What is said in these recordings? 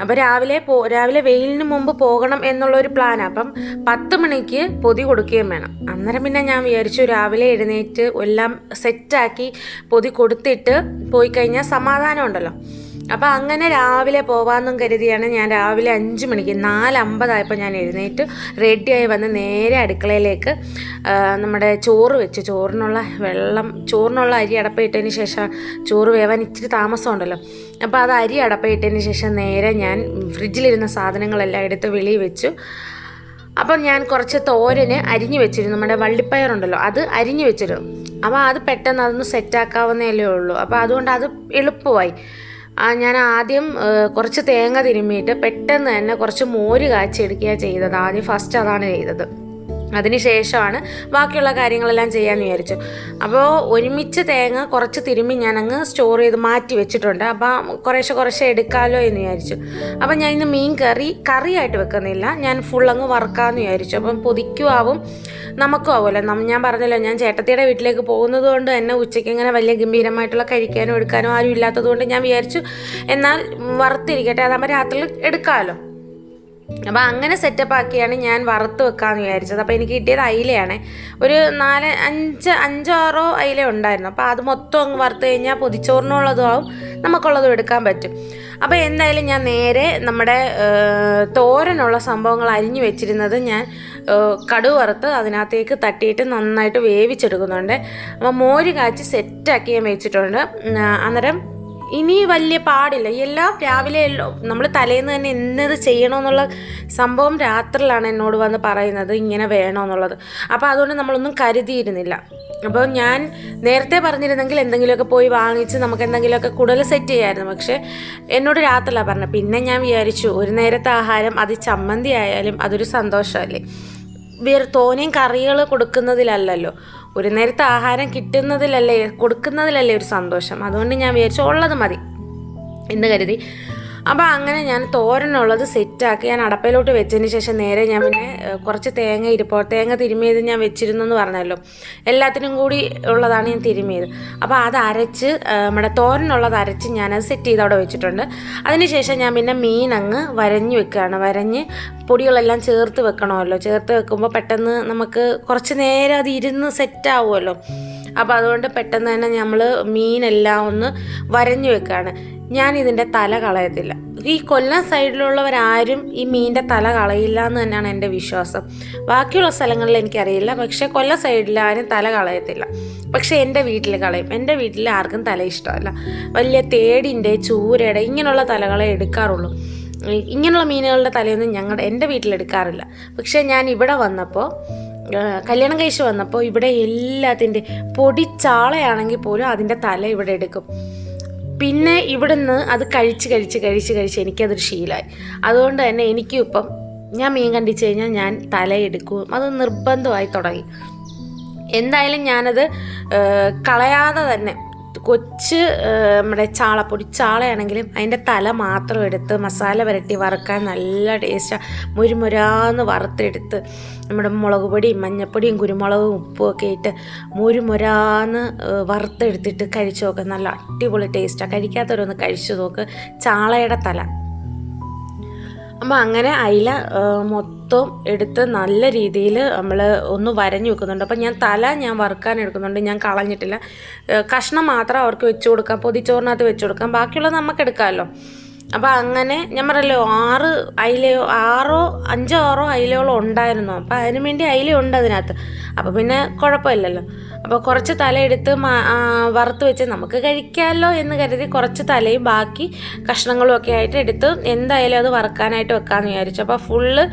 അപ്പോൾ രാവിലെ പോ രാവിലെ വെയിലിന് മുമ്പ് പോകണം എന്നുള്ളൊരു പ്ലാനാണ് അപ്പം പത്ത് മണിക്ക് പൊതി കൊടുക്കുകയും വേണം. അന്നേരം പിന്നെ ഞാൻ വിചാരിച്ചു രാവിലെ എഴുന്നേറ്റ് എല്ലാം സെറ്റാക്കി പൊതി കൊടുത്തിട്ട് പോയി കഴിഞ്ഞാൽ സമാധാനം ഉണ്ടല്ലോ. അപ്പോൾ അങ്ങനെ രാവിലെ പോവാമെന്നും കരുതിയാണ് ഞാൻ രാവിലെ അഞ്ച് മണിക്ക് നാലമ്പതായപ്പോൾ ഞാൻ എഴുന്നേറ്റ് റെഡിയായി വന്ന് നേരെ അടുക്കളയിലേക്ക് നമ്മുടെ ചോറ് വെച്ച് ചോറിനുള്ള വെള്ളം ചോറിനുള്ള അരി അടപ്പയിട്ടതിന് ശേഷം ചോറ് വേവാൻ ഇച്ചിരി താമസമുണ്ടല്ലോ. അപ്പോൾ അത് അരി അടപ്പയിട്ടതിന് ശേഷം നേരെ ഞാൻ ഫ്രിഡ്ജിലിരുന്ന സാധനങ്ങളെല്ലാം എടുത്ത് വെളിയിൽ വെച്ചു. അപ്പം ഞാൻ കുറച്ച് തോരന് അരിഞ്ഞു വെച്ചിരുന്നു നമ്മുടെ വള്ളിപ്പയറുണ്ടല്ലോ അത് അരിഞ്ഞു വെച്ചിരുന്നു. അപ്പോൾ അത് പെട്ടെന്ന് അതൊന്ന് സെറ്റാക്കാവുന്നതല്ലേ ഉള്ളൂ. അപ്പോൾ അതുകൊണ്ട് അത് എളുപ്പമായി. ആ, ഞാൻ ആദ്യം കുറച്ച് തേങ്ങ തിരുമ്മിയിട്ട് പെട്ടെന്ന് തന്നെ കുറച്ച് മോര് കാച്ചെടുക്കുകയാണ് ചെയ്തത്. ആദ്യം ഫസ്റ്റ് അതാണ് ചെയ്തത്. അതിനുശേഷമാണ് ബാക്കിയുള്ള കാര്യങ്ങളെല്ലാം ചെയ്യാമെന്ന് വിചാരിച്ചു. അപ്പോൾ ഒരുമിച്ച് തേങ്ങ കുറച്ച് തിരുമ്മി ഞാനങ്ങ് സ്റ്റോർ ചെയ്ത് മാറ്റി വെച്ചിട്ടുണ്ട്. അപ്പോൾ കുറേശ്ശെ കുറേശ്ശെ എടുക്കാമല്ലോ എന്ന് വിചാരിച്ചു. അപ്പോൾ ഞാൻ ഇന്ന് മീൻ കറി കറിയായിട്ട് വെക്കുന്നില്ല. ഞാൻ ഫുൾ അങ്ങ് വറുക്കാമെന്ന് വിചാരിച്ചു. അപ്പം പൊതിക്കും ആവും നമുക്കും ആവുമല്ലോ. ഞാൻ പറഞ്ഞല്ലോ ഞാൻ ചേട്ടത്തിയുടെ വീട്ടിലേക്ക് പോകുന്നത് കൊണ്ട് തന്നെ ഉച്ചയ്ക്ക് ഇങ്ങനെ വലിയ ഗംഭീരമായിട്ടുള്ള കഴിക്കാനോ എടുക്കാനോ ആരും ഇല്ലാത്തത് കൊണ്ട് ഞാൻ വിചാരിച്ചു എന്നാൽ വറുത്തിരിക്കട്ടെ അതാകുമ്പോൾ രാത്രി എടുക്കാമല്ലോ അപ്പോൾ അങ്ങനെ സെറ്റപ്പ് ആക്കിയാണ് ഞാൻ വറുത്ത് വെക്കാമെന്ന് വിചാരിച്ചത്. അപ്പോൾ എനിക്ക് കിട്ടിയത് അയിലയാണ്. ഒരു നാല് അഞ്ച് അഞ്ചാറോ അയില ഉണ്ടായിരുന്നു. അപ്പോൾ അത് മൊത്തം അങ്ങ് വറുത്ത് കഴിഞ്ഞാൽ പൊതിച്ചോറിനുള്ളതും ആവും. നമുക്കുള്ളതും എടുക്കാൻ പറ്റും. അപ്പോൾ എന്തായാലും ഞാൻ നേരെ നമ്മുടെ തോരനുള്ള സംഭവങ്ങൾ അരിഞ്ഞു വെച്ചിരുന്നത് ഞാൻ കടു വറുത്ത് അതിനകത്തേക്ക് തട്ടിയിട്ട് നന്നായിട്ട് വേവിച്ചെടുക്കുന്നുണ്ട്. അപ്പോൾ മോര് കാച്ചി സെറ്റാക്കി ഞാൻ വെച്ചിട്ടുണ്ട്. അന്നേരം ഇനി വലിയ പാടില്ല. എല്ലാം രാവിലെ നമ്മൾ തലേന്ന് തന്നെ എന്നത് ചെയ്യണമെന്നുള്ള സംഭവം രാത്രിയിലാണ് എന്നോട് വന്ന് പറയുന്നത് ഇങ്ങനെ വേണമെന്നുള്ളത് അപ്പോൾ അതുകൊണ്ട് നമ്മളൊന്നും കരുതിയിരുന്നില്ല. അപ്പോൾ ഞാൻ നേരത്തെ പറഞ്ഞിരുന്നെങ്കിൽ എന്തെങ്കിലുമൊക്കെ പോയി വാങ്ങിച്ച് നമുക്ക് എന്തെങ്കിലുമൊക്കെ കൂടുതൽ സെറ്റ് ചെയ്യാമായിരുന്നു പക്ഷേ എന്നോട് രാത്രിയിലാണ് പറഞ്ഞത്. പിന്നെ ഞാൻ വിചാരിച്ചു ഒരു നേരത്തെ ആഹാരം അത് ചമ്മന്തി ആയാലും അതൊരു സന്തോഷമല്ലേ? വേറെ തോനെയും കറികൾ കൊടുക്കുന്നതിലല്ലല്ലോ. ഒരു നേരത്തെ ആഹാരം കിട്ടുന്നതിലല്ലേ കൊടുക്കുന്നതിലല്ലേ ഒരു സന്തോഷം. അതുകൊണ്ട് ഞാൻ വിചാരിച്ചു ഉള്ളത് മതി എന്ന് കരുതി. അപ്പോൾ അങ്ങനെ ഞാൻ തോരനുള്ളത് സെറ്റാക്കി ഞാൻ അടപ്പയിലോട്ട് വെച്ചതിന് ശേഷം നേരെ ഞാൻ പിന്നെ കുറച്ച് തേങ്ങ ഇരിപ്പോ തേങ്ങ തിരുമിയത് ഞാൻ വെച്ചിരുന്നു എന്ന് പറഞ്ഞല്ലോ. എല്ലാത്തിനും കൂടി ഉള്ളതാണ് ഞാൻ തിരുമിയത്. അപ്പോൾ അത് അരച്ച് നമ്മുടെ തോരനുള്ളത് അരച്ച് ഞാനത് സെറ്റ് ചെയ്ത് അവിടെ വെച്ചിട്ടുണ്ട്. അതിനുശേഷം ഞാൻ പിന്നെ മീൻ അങ്ങ് വരഞ്ഞ് വെക്കുകയാണ്. വരഞ്ഞ് പൊടികളെല്ലാം ചേർത്ത് വെക്കണമല്ലോ. ചേർത്ത് വെക്കുമ്പോൾ പെട്ടെന്ന് നമുക്ക് കുറച്ച് നേരം അത് ഇരുന്ന് സെറ്റ് ആവുമല്ലോ. അപ്പോൾ അതുകൊണ്ട് പെട്ടെന്ന് തന്നെ നമ്മൾ മീനെല്ലാം ഒന്ന് വരഞ്ഞു വെക്കുകയാണ് ഞാൻ ഇതിന്റെ തല കളയത്തില്ല. ഈ കൊല്ലം സൈഡിലുള്ളവരാരും ഈ മീനിന്റെ തല കളയില്ല എന്ന് തന്നെയാണ് എന്റെ വിശ്വാസം. ബാക്കിയുള്ള സ്ഥലങ്ങളിൽ എനിക്കറിയില്ല. പക്ഷേ കൊല്ലം സൈഡിൽ ആരും തല കളയത്തില്ല. പക്ഷേ എന്റെ വീട്ടിൽ കളയും. എന്റെ വീട്ടിൽ ആർക്കും തല ഇഷ്ടമല്ല. വലിയ തേടിന്റെ ചൂരയുടെ ഇങ്ങനെയുള്ള തലകളെ എടുക്കാറുള്ളൂ. ഇങ്ങനെയുള്ള മീനുകളുടെ തലയൊന്നും ഞങ്ങളുടെ എന്റെ വീട്ടിലെടുക്കാറില്ല പക്ഷേ ഞാൻ ഇവിടെ വന്നപ്പോൾ കല്യാണം കഴിച്ച് വന്നപ്പോൾ ഇവിടെ എല്ലാത്തിന്റെ പൊടിച്ചാളയാണെങ്കിൽ പോലും അതിന്റെ തല ഇവിടെ എടുക്കും. പിന്നെ ഇവിടുന്ന് അത് കഴിച്ച് കഴിച്ച് കഴിച്ച് കഴിച്ച് എനിക്കതൊരു ശീലമായി അതുകൊണ്ട് തന്നെ എനിക്കും ഇപ്പം ഞാൻ മീൻ കണ്ടിച്ച് കഴിഞ്ഞാൽ ഞാൻ തല എടുക്കും. അത് നിർബന്ധമായി തുടങ്ങി. എന്തായാലും ഞാനത് കളയാതെ തന്നെ കൊച്ച് നമ്മുടെ ചാളപ്പൊടി ചാളയാണെങ്കിലും അതിന്റെ തല മാത്രം എടുത്ത് മസാല പുരട്ടി വറുക്കാൻ നല്ല ടേസ്റ്റാണ് മുരുമുരാന്ന് വറുത്തെടുത്ത് നമ്മുടെ മുളക് പൊടിയും മഞ്ഞപ്പൊടിയും കുരുമുളകും ഉപ്പും ഒക്കെ ഇട്ട് മുരുമുരാന്ന് വറുത്തെടുത്തിട്ട് കഴിച്ചു നോക്ക്. നല്ല അടിപൊളി ടേസ്റ്റാണ് കഴിക്കാത്തവരൊന്ന് കഴിച്ചു നോക്ക്. ചാളയുടെ തല. അപ്പോൾ അങ്ങനെ അയില ആ, മൊത്തം എടുത്ത് നല്ല രീതിയിൽ നമ്മൾ ഒന്ന് വരഞ്ഞു വെക്കുന്നുണ്ട്. അപ്പം ഞാൻ തല ഞാൻ വറുക്കാൻ എടുക്കുന്നുണ്ട്. ഞാൻ കളഞ്ഞിട്ടില്ല. കഷ്ണം മാത്രം അവർക്ക് വെച്ച് കൊടുക്കാം. പൊതിച്ചോറിനകത്ത് വെച്ച് കൊടുക്കാം. ബാക്കിയുള്ളത് നമുക്ക് എടുക്കാമല്ലോ. അപ്പോൾ അങ്ങനെ ഞാൻ പറയല്ലോ ആറ് അയിലയോ ആറോ അഞ്ചോ ആറോ അയിലയോളം ഉണ്ടായിരുന്നു. അപ്പോൾ അതിനു വേണ്ടി അയില ഉണ്ട് അതിനകത്ത്. അപ്പോൾ പിന്നെ കുഴപ്പമില്ലല്ലോ. അപ്പോൾ കുറച്ച് തലയെടുത്ത് വറുത്ത് വെച്ച് നമുക്ക് കഴിക്കാമല്ലോ എന്ന് കരുതി കുറച്ച് തലയും ബാക്കി കഷ്ണങ്ങളും ഒക്കെ ആയിട്ട് എടുത്ത് എന്തായാലും അത് വറുക്കാനായിട്ട് വെക്കാമെന്ന് വിചാരിച്ചു. അപ്പോൾ ഫുള്ള്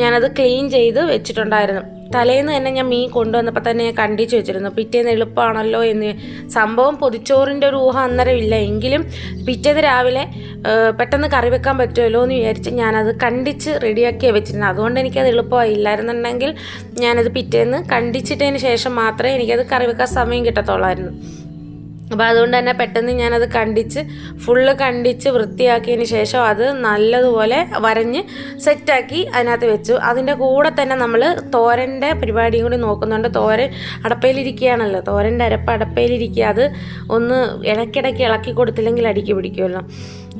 ഞാനത് ക്ലീൻ ചെയ്ത് വെച്ചിട്ടുണ്ടായിരുന്നു. തലേന്ന് തന്നെ ഞാൻ മീൻ കൊണ്ടുവന്നപ്പോൾ തന്നെ ഞാൻ കണ്ടിച്ച് വെച്ചിരുന്നു. പിറ്റേന്ന് എളുപ്പമാണല്ലോ എന്ന്. സംഭവം പൊതിച്ചോറിന്റെ ഒരു ഊഹം അന്നേരം ഇല്ല എങ്കിലും പിറ്റേന്ന് രാവിലെ പെട്ടെന്ന് കറി വെക്കാൻ പറ്റുമല്ലോ എന്ന് വിചാരിച്ച് ഞാനത് കണ്ടിച്ച് റെഡിയാക്കിയാണ് വെച്ചിരുന്നത്. അതുകൊണ്ട് എനിക്കത് എളുപ്പമായില്ലായിരുന്നുണ്ടെങ്കിൽ ഞാനത് പിറ്റേന്ന് കണ്ടിച്ചിട്ടതിന് ശേഷം മാത്രമേ എനിക്കത് കറി വെക്കാൻ സമയം കിട്ടത്തുള്ളായിരുന്നു. അപ്പോൾ അതുകൊണ്ട് തന്നെ പെട്ടെന്ന് ഞാനത് കണ്ടിച്ച് ഫുള്ള് കണ്ടിച്ച് വൃത്തിയാക്കിയതിന് ശേഷം അത് നല്ലതുപോലെ വരഞ്ഞ് സെറ്റാക്കി അതിനകത്ത് വെച്ചു. അതിന്റെ കൂടെ തന്നെ നമ്മൾ തോരന്റെ പരിപാടിയും കൂടി നോക്കുന്നുണ്ട്. തോരൻ അടപ്പയിലിരിക്കുകയാണല്ലോ. തോരന്റെ അരപ്പ് അടപ്പയിലിരിക്കുക. അത് ഒന്ന് ഇടയ്ക്കിടയ്ക്ക് ഇളക്കി കൊടുത്തില്ലെങ്കിൽ അടിക്ക് പിടിക്കുമല്ലോ.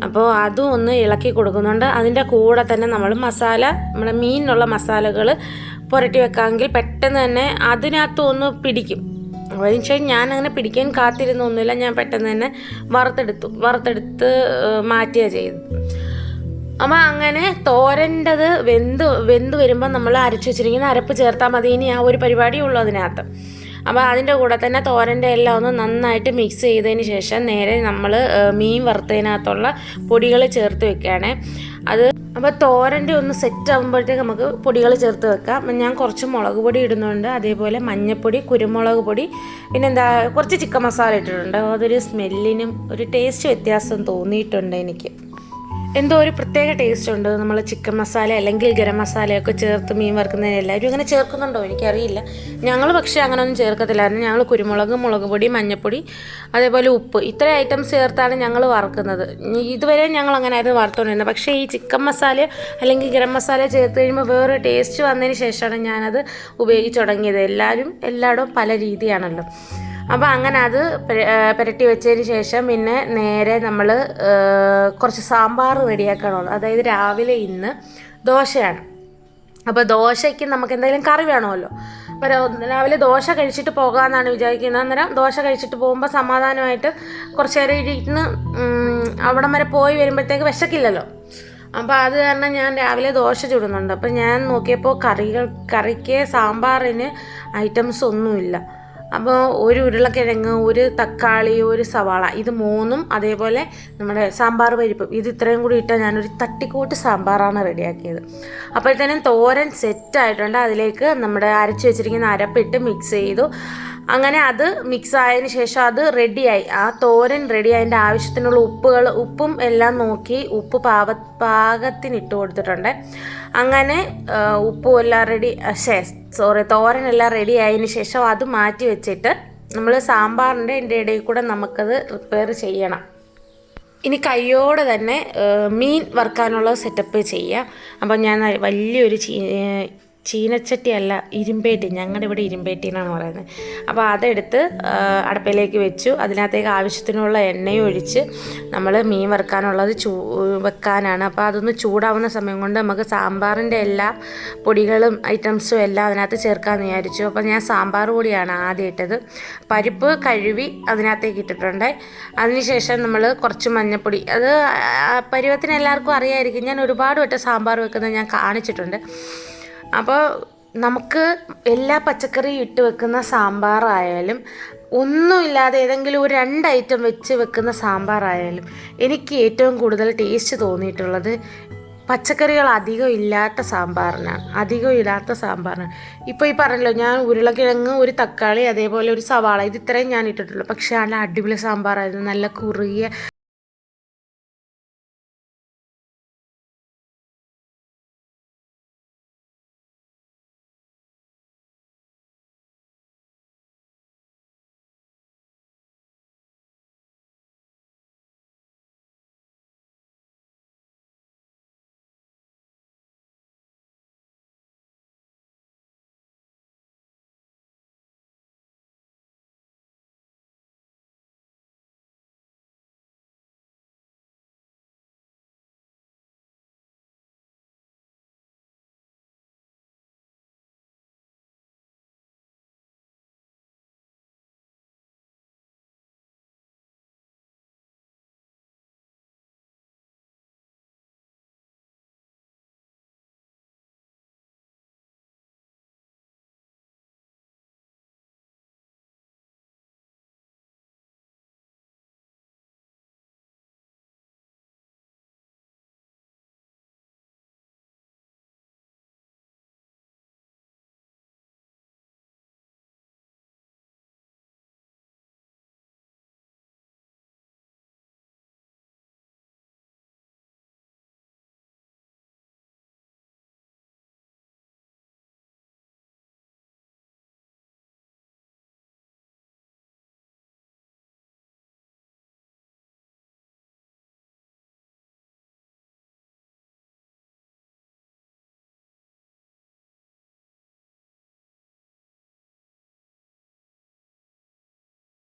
അപ്പോൾ അതും ഒന്ന് ഇളക്കി കൊടുക്കുന്നുണ്ട്. അതിന്റെ കൂടെ തന്നെ നമ്മൾ മസാല നമ്മുടെ മീനിനുള്ള മസാലകൾ പുരട്ടി വെക്കാമെങ്കിൽ പെട്ടെന്ന് തന്നെ അതിനകത്ത് ഒന്ന് പിടിക്കും. അതിനുശേഷം ഞാൻ അങ്ങനെ പിടിക്കാൻ കാത്തിരുന്നൊന്നുമില്ല ഞാൻ പെട്ടെന്ന് തന്നെ വറുത്തെടുത്തു. വറുത്തെടുത്ത് മാറ്റുക ചെയ്തു അപ്പം അങ്ങനെ തോരന്റെത് വെന്ത് വെന്ത് വരുമ്പോൾ നമ്മൾ അരച്ച് വെച്ചിരിക്കുന്ന അരപ്പ് ചേർത്താൽ മതി. ഇനി ആ ഒരു പരിപാടി ഉള്ളൂ അതിനകത്ത്. അപ്പോൾ അതിന്റെ കൂടെ തന്നെ തോരന്റെ എല്ലാം ഒന്ന് നന്നായിട്ട് മിക്സ് ചെയ്തതിന് ശേഷം നേരെ നമ്മൾ മീൻ വറുത്തതിനകത്തുള്ള പൊടികൾ ചേർത്ത് വെക്കുകയാണ്. അത് അപ്പോൾ തോരന്റെ ഒന്ന് സെറ്റ് ആകുമ്പോഴത്തേക്ക് നമുക്ക് പൊടികൾ ചേർത്ത് വെക്കാം. ഞാൻ കുറച്ച് മുളക് പൊടി ഇടുന്നുണ്ട്. അതേപോലെ മഞ്ഞൾപ്പൊടി കുരുമുളക് പൊടി പിന്നെ എന്താ കുറച്ച് ചിക്കൻ മസാല ഇട്ടിട്ടുണ്ട്. അതൊരു സ്മെല്ലിനും ഒരു ടേസ്റ്റ് വ്യത്യാസം തോന്നിയിട്ടുണ്ട് എനിക്ക്. എന്തോ ഒരു പ്രത്യേക ടേസ്റ്റ് ഉണ്ട്. നമ്മൾ ചിക്കൻ മസാല അല്ലെങ്കിൽ ഗരം മസാലയൊക്കെ ചേർത്ത് മീൻ വറുക്കുന്നതിന് എല്ലാവരും ഇങ്ങനെ ചേർക്കുന്നുണ്ടോ? എനിക്കറിയില്ല. ഞങ്ങൾ പക്ഷേ അങ്ങനെയൊന്നും ചേർക്കത്തില്ലായിരുന്നു ഞങ്ങൾ കുരുമുളക് മുളക് പൊടി മഞ്ഞൾപ്പൊടി അതേപോലെ ഉപ്പ് ഇത്രയും ഐറ്റംസ് ചേർത്താണ് ഞങ്ങൾ വറുക്കുന്നത്. ഇതുവരെ ഞങ്ങൾ അങ്ങനെ ആയിരുന്നു വറുത്തുകൊണ്ടിരുന്നത് പക്ഷേ ഈ ചിക്കൻ മസാല അല്ലെങ്കിൽ ഗരം മസാല ചേർത്ത് കഴിയുമ്പോൾ വേറെ ടേസ്റ്റ് വന്നതിന് ശേഷമാണ് ഞാനത് ഉപയോഗിച്ച് തുടങ്ങിയത്. എല്ലാവരും എല്ലായിടവും പല രീതിയാണല്ലോ. അപ്പോൾ അങ്ങനെ അത് പുരട്ടി വെച്ചതിന് ശേഷം പിന്നെ നേരെ നമ്മൾ കുറച്ച് സാമ്പാർ റെഡിയാക്കണമല്ലോ അതായത് രാവിലെ ഇന്ന് ദോശയാണ്. അപ്പോൾ ദോശയ്ക്ക് നമുക്ക് എന്തെങ്കിലും കറി വേണമല്ലോ. അപ്പോൾ രാവിലെ ദോശ കഴിച്ചിട്ട് പോകാമെന്നാണ് വിചാരിക്കുന്നത്. അന്നേരം ദോശ കഴിച്ചിട്ട് പോകുമ്പോൾ സമാധാനമായിട്ട് കുറച്ച് നേരം ഇരുന്ന് അവിടം വരെ പോയി വരുമ്പോഴത്തേക്ക് വിശക്കില്ലല്ലോ. അപ്പോൾ അത് കാരണം ഞാൻ രാവിലെ ദോശ ചുടുന്നുണ്ട്. അപ്പോൾ ഞാൻ നോക്കിയപ്പോൾ കറികൾ കറിക്ക് സാമ്പാറിന് ഐറ്റംസ് ഒന്നുമില്ല. അപ്പോൾ ഒരു ഉരുളക്കിഴങ്ങ് ഒരു തക്കാളി ഒരു സവാള ഇത് മൂന്നും അതേപോലെ നമ്മുടെ സാമ്പാർ പരിപ്പും. ഇത് ഇത്രയും കൂടി ഇട്ടാൽ ഞാനൊരു തട്ടിക്കൂട്ട് സാമ്പാറാണ് റെഡിയാക്കിയത്. അപ്പോഴത്തേനും തോരൻ സെറ്റായിട്ടുണ്ട് അതിലേക്ക് നമ്മുടെ അരച്ച് വെച്ചിരിക്കുന്ന അരപ്പിട്ട് മിക്സ് ചെയ്തു. അങ്ങനെ അത് മിക്സ് ആയതിന് ശേഷം അത് റെഡിയായി ആ തോരൻ റെഡി അതിന്റെ ആവശ്യത്തിനുള്ള ഉപ്പുകൾ ഉപ്പും എല്ലാം നോക്കി ഉപ്പ് പാവ പാകത്തിന് ഇട്ട് കൊടുത്തിട്ടുണ്ട്. അങ്ങനെ ഉപ്പും എല്ലാം റെഡി ശേ സോറി തോരൻ എല്ലാം റെഡി ആയതിന് ശേഷം അത് മാറ്റി വെച്ചിട്ട് നമ്മൾ സാമ്പാറിന്റെ എന്റെ ഇടയിൽ കൂടെ നമുക്കത് റിപ്പയർ ചെയ്യണം. ഇനി കൈയോടെ തന്നെ മീൻ വറുക്കാനുള്ള സെറ്റപ്പ് ചെയ്യാം. അപ്പം ഞാൻ വലിയൊരു ചീ ഇരുമ്പേറ്റി. ഞങ്ങളുടെ ഇവിടെ ഇരുമ്പേട്ടി എന്നാണ് പറയുന്നത്. അപ്പോൾ അതെടുത്ത് അടപ്പയിലേക്ക് വെച്ചു. അതിനകത്തേക്ക് ആവശ്യത്തിനുള്ള എണ്ണയും ഒഴിച്ച് നമ്മൾ മീൻ വറുക്കാനുള്ളത് ചൂ വെക്കാനാണ്. അപ്പോൾ അതൊന്ന് ചൂടാവുന്ന സമയം കൊണ്ട് നമുക്ക് സാമ്പാറിന്റെ എല്ലാ പൊടികളും ഐറ്റംസും എല്ലാം അതിനകത്ത് ചേർക്കാമെന്ന് വിചാരിച്ചു. അപ്പോൾ ഞാൻ സാമ്പാർ പൊടിയാണ് ആദ്യം ഇട്ടത്. പരിപ്പ് കഴുകി അതിനകത്തേക്ക് ഇട്ടിട്ടുണ്ട്. അതിനുശേഷം നമ്മൾ കുറച്ച് മഞ്ഞൾപ്പൊടി അത് പരുവത്തിന് എല്ലാവർക്കും അറിയായിരിക്കും. ഞാൻ ഒരുപാട് വട്ടം സാമ്പാർ വെക്കുന്നത് ഞാൻ കാണിച്ചിട്ടുണ്ട്. അപ്പോൾ നമുക്ക് എല്ലാ പച്ചക്കറിയും ഇട്ട് വെക്കുന്ന സാമ്പാറായാലും ഒന്നുമില്ലാതെ ഏതെങ്കിലും ഒരു രണ്ട് ഐറ്റം വെച്ച് വെക്കുന്ന സാമ്പാറായാലും എനിക്ക് ഏറ്റവും കൂടുതൽ ടേസ്റ്റ് തോന്നിയിട്ടുള്ളത് പച്ചക്കറികൾ അധികം ഇല്ലാത്ത സാമ്പാറിനാണ്. അധികം ഇല്ലാത്ത സാമ്പാറിനാണ് ഇപ്പോൾ ഈ പറഞ്ഞല്ലോ ഞാൻ ഉരുളക്കിഴങ്ങ് ഒരു തക്കാളി അതേപോലെ ഒരു സവാള ഇത് ഇത്രയും ഞാൻ ഇട്ടിട്ടുള്ളൂ. പക്ഷേ നല്ല അടിപൊളി സാമ്പാറായിരുന്നു. നല്ല കുറുകിയ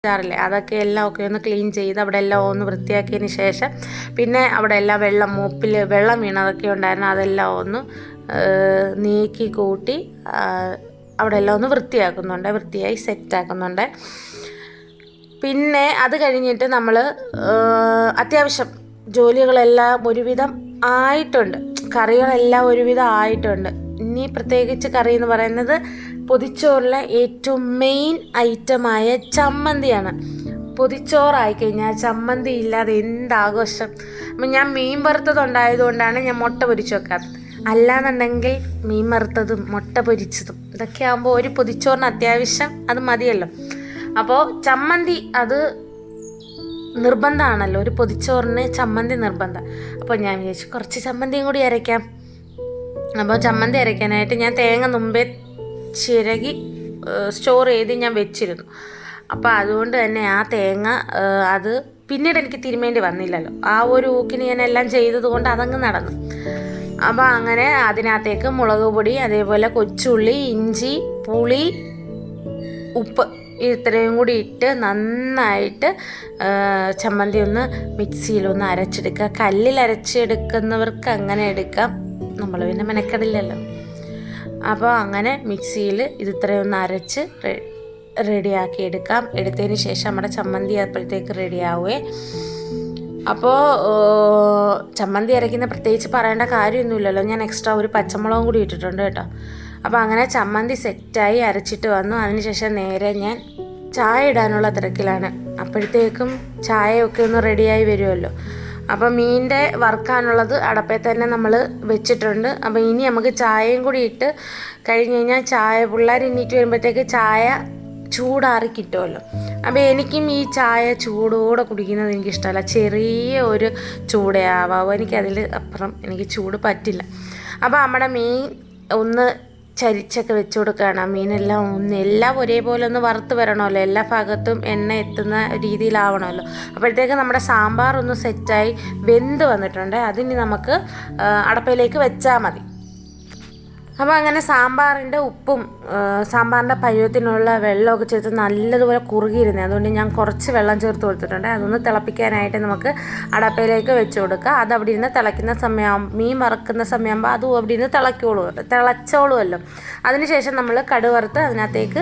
ാറില്ലേ അതൊക്കെ എല്ലാം ഒക്കെ ഒന്ന് ക്ലീൻ ചെയ്ത് അവിടെ എല്ലാം ഒന്ന് വൃത്തിയാക്കിയതിന് ശേഷം പിന്നെ അവിടെ എല്ലാം വെള്ളം മൂപ്പിൽ വെള്ളം വീണതൊക്കെ ഉണ്ടായിരുന്നു. അതെല്ലാം ഒന്ന് നീക്കി കൂട്ടി അവിടെ എല്ലാം ഒന്ന് വൃത്തിയാക്കുന്നുണ്ട്. വൃത്തിയായി സെറ്റാക്കുന്നുണ്ട് പിന്നെ അത് കഴിഞ്ഞിട്ട് നമ്മൾ അത്യാവശ്യം ജോലികളെല്ലാം ഒരുവിധം ആയിട്ടുണ്ട്. കറികളെല്ലാം ഒരുവിധം ആയിട്ടുണ്ട്. ഇനി പ്രത്യേകിച്ച് കറി എന്ന് പറയുന്നത് പൊതിച്ചോറിലെ ഏറ്റവും മെയിൻ ഐറ്റമായ ചമ്മന്തിയാണ്. പൊതിച്ചോറായി കഴിഞ്ഞാൽ ചമ്മന്തി ഇല്ലാതെ എന്താഘോഷം അപ്പം ഞാൻ മീൻ വറുത്തത് ഉണ്ടായതുകൊണ്ടാണ് ഞാൻ മുട്ട പൊരിച്ചു വെക്കാത്തത്. അല്ലാന്നുണ്ടെങ്കിൽ മീൻ വറുത്തതും മുട്ട പൊരിച്ചതും ഇതൊക്കെ ആകുമ്പോൾ ഒരു പൊതിച്ചോറിന് അത്യാവശ്യം അത് മതിയല്ലോ. അപ്പോൾ ചമ്മന്തി അത് നിർബന്ധമാണല്ലോ. ഒരു പൊതിച്ചോറിന് ചമ്മന്തി നിർബന്ധം. അപ്പോൾ ഞാൻ വിചാരിച്ചു കുറച്ച് ചമ്മന്തിയും കൂടി അരയ്ക്കാം. അപ്പോൾ ചമ്മന്തി അരയ്ക്കാനായിട്ട് ഞാൻ തേങ്ങ മുമ്പേ ചിരകി സ്റ്റോർ ചെയ്ത് ഞാൻ വെച്ചിരുന്നു. അപ്പോൾ അതുകൊണ്ട് തന്നെ ആ തേങ്ങ അത് പിന്നീട് എനിക്ക് തിരുമേണ്ടി വന്നില്ലല്ലോ. ആ ഒരു ഊക്കിന് ഞാൻ എല്ലാം ചെയ്തതുകൊണ്ട് അതങ്ങ് നടന്നു. അപ്പോൾ അങ്ങനെ അതിനകത്തേക്ക് മുളക് പൊടി അതേപോലെ കൊച്ചുള്ളി ഇഞ്ചി പുളി ഉപ്പ് ഇത്രയും കൂടി ഇട്ട് നന്നായിട്ട് ചമ്മന്തി ഒന്ന് മിക്സിയിലൊന്ന് അരച്ചെടുക്കുക. കല്ലിൽ അരച്ചെടുക്കുന്നവർക്ക് അങ്ങനെ എടുക്കാം. നമ്മൾ പിന്നെ മെനക്കെടില്ലല്ലോ. അപ്പോൾ അങ്ങനെ മിക്സിയിൽ ഇത് ഇത്രയും ഒന്ന് അരച്ച് റെഡിയാക്കി എടുക്കാം. എടുത്തതിന് ശേഷം നമ്മുടെ ചമ്മന്തി അപ്പോഴത്തേക്ക് റെഡി ആവുകയെ അപ്പോൾ ചമ്മന്തി അരയ്ക്കുന്ന പ്രത്യേകിച്ച് പറയേണ്ട കാര്യമൊന്നുമില്ലല്ലോ. ഞാൻ എക്സ്ട്രാ ഒരു പച്ചമുളകും കൂടി ഇട്ടിട്ടുണ്ട് കേട്ടോ. അപ്പോൾ അങ്ങനെ ചമ്മന്തി സെറ്റായി അരച്ചിട്ട് വന്നു. അതിനുശേഷം നേരെ ഞാൻ ചായ ഇടാനുള്ള തിരക്കിലാണ്. അപ്പോഴത്തേക്കും ചായയൊക്കെ ഒന്ന് റെഡിയായി വരുമല്ലോ. അപ്പോൾ മീനിന്റെ വറുക്കാനുള്ളത് അടപ്പേ തന്നെ നമ്മൾ വെച്ചിട്ടുണ്ട്. അപ്പോൾ ഇനി നമുക്ക് ചായയും കൂടി ഇട്ട് കഴിഞ്ഞ് കഴിഞ്ഞാൽ ചായ പിള്ളേർ എണീറ്റ് വരുമ്പോഴത്തേക്ക് ചായ ചൂടാറി കിട്ടുമല്ലോ അപ്പോൾ എനിക്കും ഈ ചായ ചൂടോടെ കുടിക്കുന്നത് എനിക്കിഷ്ടമല്ല. ചെറിയ ഒരു ചൂടേ ആവാവോ. എനിക്കതിൽ അപ്പുറം എനിക്ക് ചൂട് പറ്റില്ല. അപ്പോൾ നമ്മുടെ മീൻ ഒന്ന് ചരിച്ചൊക്കെ വെച്ച് കൊടുക്കുകയാണ്. ആ മീനെല്ലാം ഒന്ന് എല്ലാം ഒരേപോലെ ഒന്ന് വറുത്ത് വരണമല്ലോ. എല്ലാ ഭാഗത്തും എണ്ണ എത്തുന്ന രീതിയിലാവണമല്ലോ. അപ്പോഴത്തേക്ക് നമ്മുടെ സാമ്പാർ ഒന്ന് സെറ്റായി വെന്ത് വന്നിട്ടുണ്ട്. അതിനി നമുക്ക് അടപ്പയിലേക്ക് വെച്ചാൽ മതി. അപ്പോൾ അങ്ങനെ സാമ്പാറിന്റെ ഉപ്പും സാമ്പാറിന്റെ പഴുവത്തിനുള്ള വെള്ളമൊക്കെ ചേർത്ത് നല്ലതുപോലെ കുറുകിയിരുന്നേ. അതുകൊണ്ട് ഞാൻ കുറച്ച് വെള്ളം ചേർത്ത് കൊടുത്തിട്ടുണ്ട്. അതൊന്ന് തിളപ്പിക്കാനായിട്ട് നമുക്ക് അടപ്പയിലേക്ക് വെച്ച് കൊടുക്കുക അത് അവിടെ ഇരുന്ന് തിളയ്ക്കുന്ന സമയം മീൻ വറക്കുന്ന സമയമാകുമ്പോൾ അതും അവിടെ ഇരുന്ന് തിളയ്ക്കോളൂ തിളച്ചോളുമല്ലോ. അതിനുശേഷം നമ്മൾ കടുവറുത്ത് അതിനകത്തേക്ക്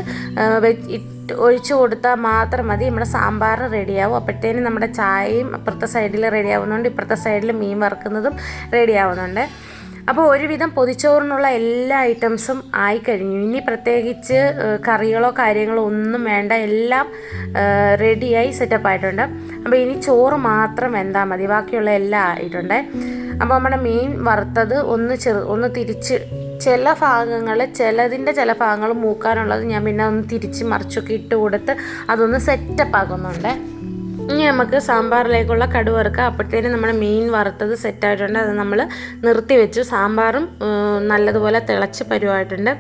ഒഴിച്ചു കൊടുത്താൽ മാത്രം മതി. നമ്മുടെ സാമ്പാർ റെഡിയാവും. അപ്പോഴത്തേനും നമ്മുടെ ചായയും അപ്പുറത്തെ സൈഡിൽ റെഡിയാവുന്നുണ്ട് ഇപ്പുറത്തെ സൈഡിൽ മീൻ വറുക്കുന്നതും റെഡിയാവുന്നുണ്ട്. അപ്പോൾ ഒരുവിധം പൊതിച്ചോറിനുള്ള എല്ലാ ഐറ്റംസും ആയിക്കഴിഞ്ഞു. ഇനി പ്രത്യേകിച്ച് കറികളോ കാര്യങ്ങളോ ഒന്നും വേണ്ട. എല്ലാം റെഡിയായി സെറ്റപ്പ് ആയിട്ടുണ്ട്. അപ്പോൾ ഇനി ചോറ് മാത്രം വെന്താൽ മതി. ബാക്കിയുള്ള എല്ലാം ആയിട്ടുണ്ട്. അപ്പോൾ നമ്മുടെ മീൻ വറുത്തത് ഒന്ന് ചെറു ഒന്ന് തിരിച്ച് ചില ഭാഗങ്ങൾ ചിലതിന്റെ ചില ഭാഗങ്ങൾ മൂക്കാനുള്ളത് ഞാൻ പിന്നെ ഒന്ന് തിരിച്ച് മറിച്ചൊക്കെ ഇട്ട് കൊടുത്ത് അതൊന്ന് സെറ്റപ്പ് ആക്കുന്നുണ്ട്. ഇനി നമുക്ക് സാമ്പാറിലേക്കുള്ള കടു വറുക്കുക. അപ്പോഴത്തേനും നമ്മുടെ മീൻ വറുത്തത് സെറ്റായിട്ടുണ്ട് അത് നമ്മൾ നിർത്തി വെച്ചു. സാമ്പാറും നല്ലതുപോലെ തിളച്ച് പരുവായിട്ടുണ്ട്.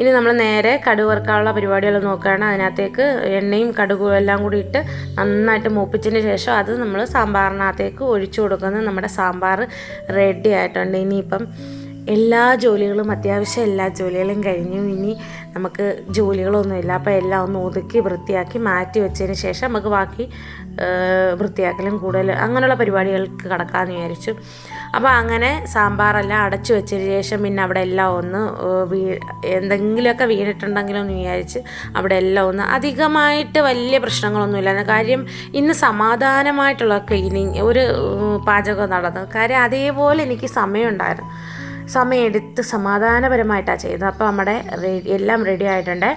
ഇനി നമ്മൾ നേരെ കടു വറുക്കാനുള്ള പരിപാടികൾ നോക്കുകയാണ്. അതിനകത്തേക്ക് എണ്ണയും കടുകും എല്ലാം കൂടി ഇട്ട് നന്നായിട്ട് മൂപ്പിച്ചതിന് ശേഷം അത് നമ്മൾ സാമ്പാറിനകത്തേക്ക് ഒഴിച്ചു കൊടുക്കുന്നത് നമ്മുടെ സാമ്പാർ റെഡി ആയിട്ടുണ്ട്. ഇനിയിപ്പം എല്ലാ ജോലികളും അത്യാവശ്യം എല്ലാ ജോലികളും കഴിഞ്ഞു. ഇനി നമുക്ക് ജോലികളൊന്നുമില്ല. അപ്പോൾ എല്ലാം ഒന്ന് ഒതുക്കി വൃത്തിയാക്കി മാറ്റി വെച്ചതിന് ശേഷം നമുക്ക് ബാക്കി വൃത്തിയാക്കലും കൂടുതൽ അങ്ങനെയുള്ള പരിപാടികൾക്ക് കടക്കാമെന്ന് വിചാരിച്ചു. അപ്പോൾ അങ്ങനെ സാമ്പാറെല്ലാം അടച്ചു വെച്ചതിന് ശേഷം പിന്നെ അവിടെ എല്ലാം ഒന്ന് വീ എന്തെങ്കിലുമൊക്കെ വീണിട്ടുണ്ടെങ്കിലും എന്ന് വിചാരിച്ച് അവിടെ എല്ലാം ഒന്ന് അധികമായിട്ട് വലിയ പ്രശ്നങ്ങളൊന്നുമില്ല. കാര്യം ഇന്ന് സമാധാനമായിട്ടുള്ള ക്ലീനിങ് ഒരു പാചകം നടന്നു. കാര്യം അതേപോലെ എനിക്ക് സമയമുണ്ടായിരുന്നു. സമയമെടുത്ത് സമാധാനപരമായിട്ടാണ് ചെയ്തത്. അപ്പോൾ നമ്മുടെ റെഡി എല്ലാം റെഡി ആയിട്ടുണ്ട്.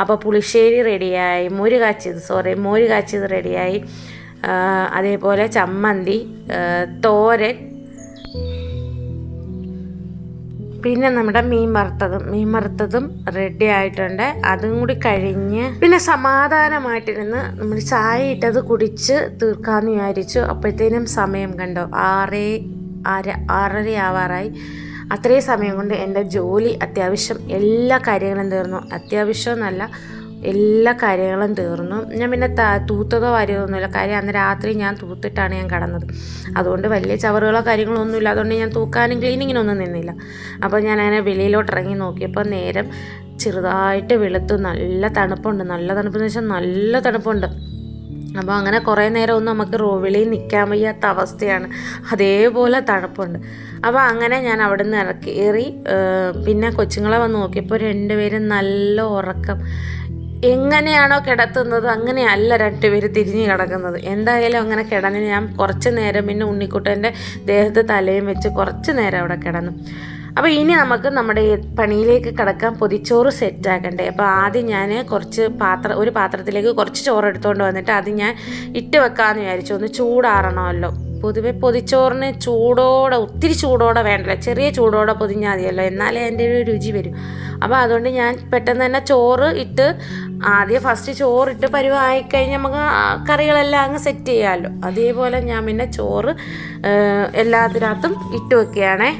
അപ്പോൾ പുളിശ്ശേരി റെഡിയായി മോര് കാച്ചിയത് സോറി മോര് കാച്ചിയത് റെഡിയായി അതേപോലെ ചമ്മന്തി തോരൻ. പിന്നെ നമ്മുടെ മീൻ വറുത്തതും മീൻ വറുത്തതും റെഡി ആയിട്ടുണ്ട്. അതും കൂടി കഴിഞ്ഞ് പിന്നെ സമാധാനമായിട്ടിരുന്ന് നമ്മൾ ചായ ഇട്ടത് കുടിച്ച് തീർക്കാമെന്ന് വിചാരിച്ചു. അപ്പോഴത്തേനും സമയം കണ്ടോ? ആറേ ആര ആറര ആവാറായി അത്രയും സമയം കൊണ്ട് എന്റെ ജോലി അത്യാവശ്യം എല്ലാ കാര്യങ്ങളും തീർന്നു. അത്യാവശ്യം എന്നല്ല എല്ലാ കാര്യങ്ങളും തീർന്നു. ഞാൻ പിന്നെ തൂത്തതോ കാര്യമൊന്നുമില്ല. കാര്യം അന്ന് രാത്രി ഞാൻ തൂത്തിട്ടാണ് ഞാൻ കടന്നത്. അതുകൊണ്ട് വലിയ ചവറുകളോ കാര്യങ്ങളോ ഒന്നുമില്ല അതുകൊണ്ട് ഞാൻ തൂക്കാനും ക്ലീനിങ്ങിനൊന്നും നിന്നില്ല. അപ്പോൾ ഞാൻ അങ്ങനെ വെളിയിലോട്ട് ഇറങ്ങി നോക്കിയപ്പോൾ നേരം ചെറുതായിട്ട് വെളുത്തു നല്ല തണുപ്പുണ്ട്. നല്ല തണുപ്പെന്ന് വെച്ചാൽ നല്ല തണുപ്പുണ്ട്. അപ്പോൾ അങ്ങനെ കുറേ നേരം ഒന്നും നമുക്ക് റോവിളി നിൽക്കാൻ വയ്യാത്ത അവസ്ഥയാണ്. അതേപോലെ തണുപ്പുണ്ട്. അപ്പോൾ അങ്ങനെ ഞാൻ അവിടെ നിന്ന് ഇറക്കി പിന്നെ കൊച്ചുങ്ങളെ വന്ന് നോക്കിയപ്പോൾ രണ്ടുപേരും നല്ല ഉറക്കം. എങ്ങനെയാണോ കിടത്തുന്നത് അങ്ങനെയല്ല രണ്ടുപേര് തിരിഞ്ഞ് കിടക്കുന്നത്. എന്തായാലും അങ്ങനെ കിടന്ന് ഞാൻ കുറച്ച് നേരം പിന്നെ ഉണ്ണിക്കുട്ടന്റെ ദേഹത്ത് തലയും വെച്ച് കുറച്ച് നേരം അവിടെ കിടന്നു. അപ്പോൾ ഇനി നമുക്ക് നമ്മുടെ പണിയിലേക്ക് കിടക്കാൻ പൊതിച്ചോറ് സെറ്റാക്കണ്ടേ അപ്പോൾ ആദ്യം ഞാൻ കുറച്ച് പാത്രം ഒരു പാത്രത്തിലേക്ക് കുറച്ച് ചോറ് എടുത്തുകൊണ്ട് വന്നിട്ട് അത് ഞാൻ ഇട്ട് വെക്കാമെന്ന് വിചാരിച്ചു. ഒന്ന് ചൂടാറണമല്ലോ. പൊതുവെ പൊതിച്ചോറിന് ചൂടോടെ ഒത്തിരി ചൂടോടെ വേണ്ടല്ലോ. ചെറിയ ചൂടോടെ പൊതിഞ്ഞാൽ മതിയല്ലോ. എന്നാലേ അതിന്റെ ഒരു രുചി വരും. അപ്പോൾ അതുകൊണ്ട് ഞാൻ പെട്ടെന്ന് തന്നെ ചോറ് ഇട്ട് ആദ്യം ഫസ്റ്റ് ചോറിട്ട് പരുവായി കഴിഞ്ഞ് നമുക്ക് കറികളെല്ലാം അങ്ങ് സെറ്റ് ചെയ്യാമല്ലോ അതേപോലെ ഞാൻ പിന്നെ ചോറ് എല്ലാത്തിനകത്തും ഇട്ട് വെക്കുകയാണേ.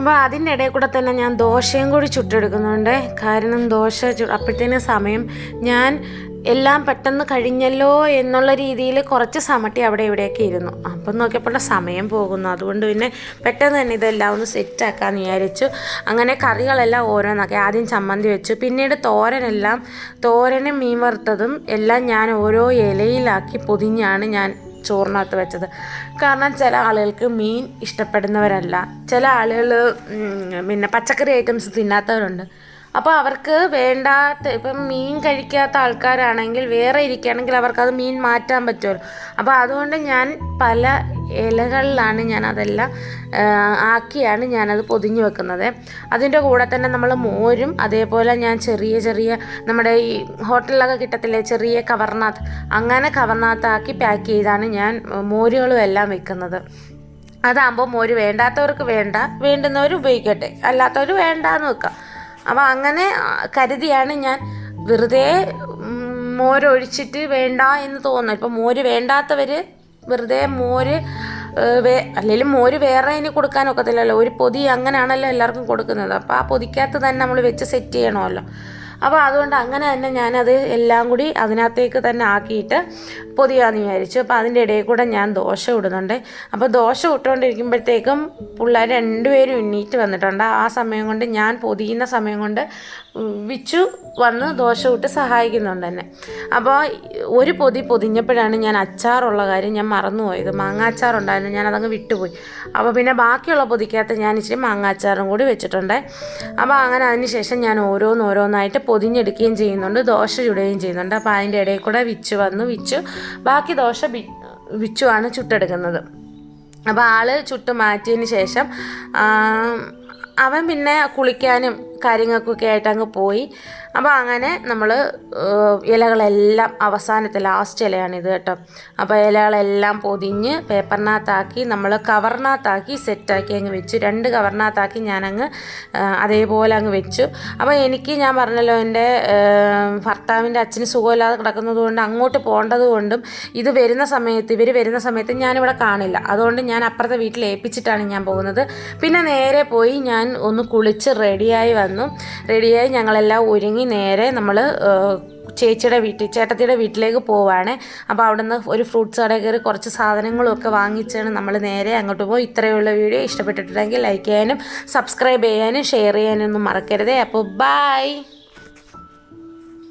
അപ്പോൾ അതിന്റെ ഇടയിൽ കൂടെ തന്നെ ഞാൻ ദോശയും കൂടി ചുട്ടെടുക്കുന്നുണ്ട്. കാരണം ദോശ അപ്പോഴത്തേനും സമയം ഞാൻ എല്ലാം പെട്ടെന്ന് കഴിഞ്ഞല്ലോ എന്നുള്ള രീതിയിൽ കുറച്ച് സമട്ടി അവിടെ ഇവിടെയൊക്കെ ഇരുന്നു. അപ്പം നോക്കിയപ്പോൾ സമയം പോകുന്നു. അതുകൊണ്ട് പിന്നെ പെട്ടെന്ന് തന്നെ ഇതെല്ലാം ഒന്ന് സെറ്റാക്കാമെന്ന് വിചാരിച്ചു. അങ്ങനെ കറികളെല്ലാം ഓരോന്നാക്കി. ആദ്യം ചമ്മന്തി വെച്ചു. പിന്നീട് തോരനെല്ലാം തോരനും മീൻ വറുത്തതും എല്ലാം ഞാൻ ഓരോ ഇലയിലാക്കി പൊതിഞ്ഞാണ് ഞാൻ ചോറിനകത്ത് വെച്ചത്. കാരണം ചില ആളുകൾക്ക് മീൻ ഇഷ്ടപ്പെടുന്നവരല്ല. ചില ആളുകൾ പിന്നെ പച്ചക്കറി ഐറ്റംസ് തിന്നാത്തവരുണ്ട്. അപ്പോൾ അവർക്ക് വേണ്ടാത്ത ഇപ്പം മീൻ കഴിക്കാത്ത ആൾക്കാരാണെങ്കിൽ വേറെ ഇരിക്കുകയാണെങ്കിൽ അവർക്കത് മീൻ മാറ്റാൻ പറ്റുമല്ലോ. അപ്പോൾ അതുകൊണ്ട് ഞാൻ പല ഇലകളിലാണ് ഞാൻ അതെല്ലാം ആക്കിയാണ് ഞാനത് പൊതിഞ്ഞു വെക്കുന്നത്. അതിന്റെ കൂടെ തന്നെ നമ്മൾ മോരും അതേപോലെ ഞാൻ ചെറിയ ചെറിയ നമ്മുടെ ഈ ഹോട്ടലിലൊക്കെ കിട്ടത്തില്ലേ ചെറിയ കവർനാത്ത് അങ്ങനെ കവർനാത്താക്കി പാക്ക് ചെയ്താണ് ഞാൻ മോരുകളും എല്ലാം വെക്കുന്നത്. അതാകുമ്പോൾ മോര് വേണ്ടാത്തവർക്ക് വേണ്ട വേണ്ടുന്നവർ ഉപയോഗിക്കട്ടെ അല്ലാത്തവർ വേണ്ടാന്ന് വെക്കാം. അപ്പോൾ അങ്ങനെ കരുതിയാണ് ഞാൻ വെറുതെ മോരൊഴിച്ചിട്ട് വേണ്ട എന്ന് തോന്നുന്നു. ഇപ്പം മോര് വേണ്ടാത്തവർ വെറുതെ മോര് വേ അല്ലെങ്കിൽ മോര് വേറെ ഇനി കൊടുക്കാനൊക്കത്തില്ലല്ലോ ഒരു പൊതി അങ്ങനെയാണല്ലോ എല്ലാവർക്കും കൊടുക്കുന്നത്. അപ്പോൾ ആ പൊതിക്കകത്ത് തന്നെ നമ്മൾ വെച്ച് സെറ്റ് ചെയ്യണമല്ലോ. അപ്പോൾ അതുകൊണ്ട് അങ്ങനെ തന്നെ ഞാനത് എല്ലാം കൂടി അതിനകത്തേക്ക് തന്നെ ആക്കിയിട്ട് പൊതിയാന്ന് വിചാരിച്ചു. അപ്പോൾ അതിന്റെ ഇടയിൽ കൂടെ ഞാൻ ദോശ ഇടുന്നുണ്ട്. അപ്പോൾ ദോശ ഇട്ടുകൊണ്ടിരിക്കുമ്പോഴത്തേക്കും പിള്ളേർ രണ്ടുപേരും എണ്ണീറ്റ് വന്നിട്ടുണ്ട്. ആ സമയം കൊണ്ട് ഞാൻ പൊതിയുന്ന സമയം കൊണ്ട് വിച്ചു വന്ന് ദോശ ഇട്ട് സഹായിക്കുന്നുണ്ട് എന്നെ. അപ്പോൾ ഒരു പൊതി പൊതിഞ്ഞപ്പോഴാണ് ഞാൻ അച്ചാറുള്ള കാര്യം ഞാൻ മറന്നുപോയത്. മാങ്ങാച്ചാറുണ്ടായിരുന്നു ഞാനതങ്ങ് വിട്ടുപോയി. അപ്പോൾ പിന്നെ ബാക്കിയുള്ള പൊതിക്കകത്ത് ഞാൻ ഇച്ചിരി മാങ്ങാച്ചാറും കൂടി വെച്ചിട്ടുണ്ട്. അപ്പോൾ അങ്ങനെ അതിന് ശേഷം ഞാൻ ഓരോന്ന് ഓരോന്നായിട്ട് പൊതിഞ്ഞെടുക്കുകയും ചെയ്യുന്നുണ്ട് ദോശ ചുടുകയും ചെയ്യുന്നുണ്ട്. അപ്പോൾ അതിന്റെ ഇടയിൽ കൂടെ വിച്ച് വന്നു വിച്ച്. ബാക്കി ദോശ വിച്ചുവാണ് ചുട്ടെടുക്കുന്നത്. അപ്പോൾ ആൾ ചുട്ട് മാറ്റിയതിന് ശേഷം അവൻ പിന്നെ കുളിക്കാനും കാര്യങ്ങൾക്കൊക്കെ ആയിട്ട് അങ്ങ് പോയി. അപ്പോൾ അങ്ങനെ നമ്മൾ ഇലകളെല്ലാം അവസാനത്തെ ലാസ്റ്റ് ഇലയാണിത് കേട്ടോ. അപ്പോൾ ഇലകളെല്ലാം പൊതിഞ്ഞ് പേപ്പറിനകത്താക്കി നമ്മൾ കവറിനകത്താക്കി സെറ്റാക്കി അങ്ങ് വെച്ചു. രണ്ട് കവറിനകത്താക്കി ഞാനങ്ങ് അതേപോലെ അങ്ങ് വെച്ചു. അപ്പോൾ എനിക്ക് ഞാൻ പറഞ്ഞല്ലോ എന്റെ ഭർത്താവിന്റെ അച്ഛന് സുഖമില്ലാതെ കിടക്കുന്നത് കൊണ്ട് അങ്ങോട്ട് പോകേണ്ടത് കൊണ്ടും ഇത് വരുന്ന സമയത്ത് ഇവർ വരുന്ന സമയത്ത് ഞാനിവിടെ കാണില്ല. അതുകൊണ്ട് ഞാൻ അപ്പുറത്തെ വീട്ടിൽ ഏൽപ്പിച്ചിട്ടാണ് ഞാൻ പോകുന്നത്. പിന്നെ നേരെ പോയി ഞാൻ ഒന്ന് കുളിച്ച് റെഡിയായി വന്നു റെഡിയായി ഞങ്ങളെല്ലാം ഒരുങ്ങി നേരെ നമ്മൾ ചേച്ചിയുടെ വീട്ടിൽ ചേട്ടത്തിയുടെ വീട്ടിലേക്ക് പോവാണ്. അപ്പോൾ അവിടുന്ന് ഒരു ഫ്രൂട്ട്സ് കടയിൽ കയറി കുറച്ച് സാധനങ്ങളും ഒക്കെ വാങ്ങിച്ചാണ് നമ്മൾ നേരെ അങ്ങോട്ട് പോയി. ഇത്രയുള്ള വീഡിയോ. ഇഷ്ടപ്പെട്ടിട്ടുണ്ടെങ്കിൽ ലൈക്ക് ചെയ്യാനും സബ്സ്ക്രൈബ് ചെയ്യാനും ഷെയർ ചെയ്യാനും ഒന്നും മറക്കരുതേ. അപ്പോൾ ബൈ